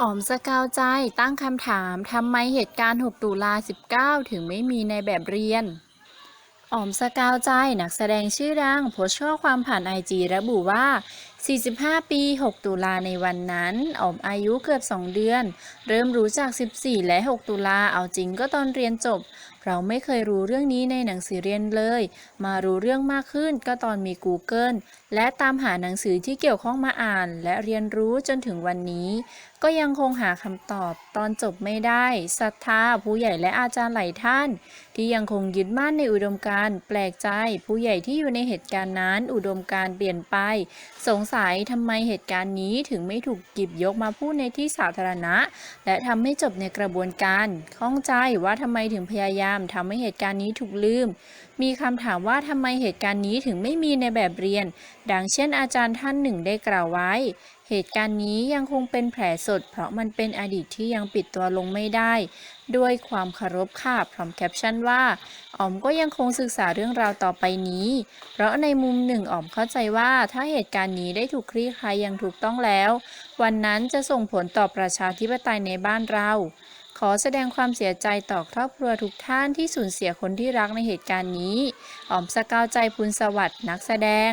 อ๋อมสกาวใจตั้งคำถามทำไมเหตุการณ์ 6 ตุลา 19 ถึงไม่มีในแบบเรียน อ๋อมสกาวใจนักแสดงชื่อดังโพสต์ข้อความผ่านไอจีระบุว่า 45 ปี 6 ตุลาในวันนั้นออมอายุเกือบ 2 เดือน เริ่มรู้จัก 14 และ 6 ตุลาเอาจริงก็ตอนเรียนจบ เราไม่เคยรู้เรื่องนี้ในหนังสือเรียนเลย มารู้เรื่องมากขึ้นก็ตอนมี Google และตามหาหนังสือที่เกี่ยวข้องมาอ่าน และเรียนรู้จนถึงวันนี้ ก็ยังคงหาคำตอบตอนจบไม่ได้ศรัทธาผู้ใหญ่และอาจารย์หลายท่าน ที่ยังคงยึดมั่นในอุดมการณ์แปลกใจ ผู้ใหญ่ที่อยู่ในเหตุการณ์นั้น อุดมการณ์เปลี่ยนไปสงสัยทำไมเหตุการณ์นี้ถึงไม่ถูกกิบยกมาพูดในที่สาธารณะ และทำให้จบในกระบวนการข้องใจว่าทำไมถึงพยายามทำให้เหตุการณ์นี้ถูกลืม มีคำถามว่าทำไมเหตุการณ์นี้ถึงไม่มีในแบบเรียน ดังเช่นอาจารย์ท่านหนึ่งได้กล่าวไว้ เหตุการณ์นี้ยังคงเป็นแผลสด เพราะมันเป็นอดีตที่ยังปิดตัวลงไม่ได้ ด้วยความเคารพค่ะพร้อมแคปชั่นว่าอ๋อมก็ยังคงศึกษาเรื่องราวต่อไปนี้ เพราะในมุมหนึ่งอ๋อมเข้าใจว่าถ้าเหตุการณ์นี้ได้ถูกคลี่คลายอย่างถูกต้องแล้ว วันนั้นจะส่งผลต่อประชาธิปไตยในบ้านเราขอแสดงความเสียใจต่อครอบครัวทุกท่านที่สูญเสียคนที่รักในเหตุการณ์นี้อ๋อมสกาวใจพุนสวัสดิ์นักแสดง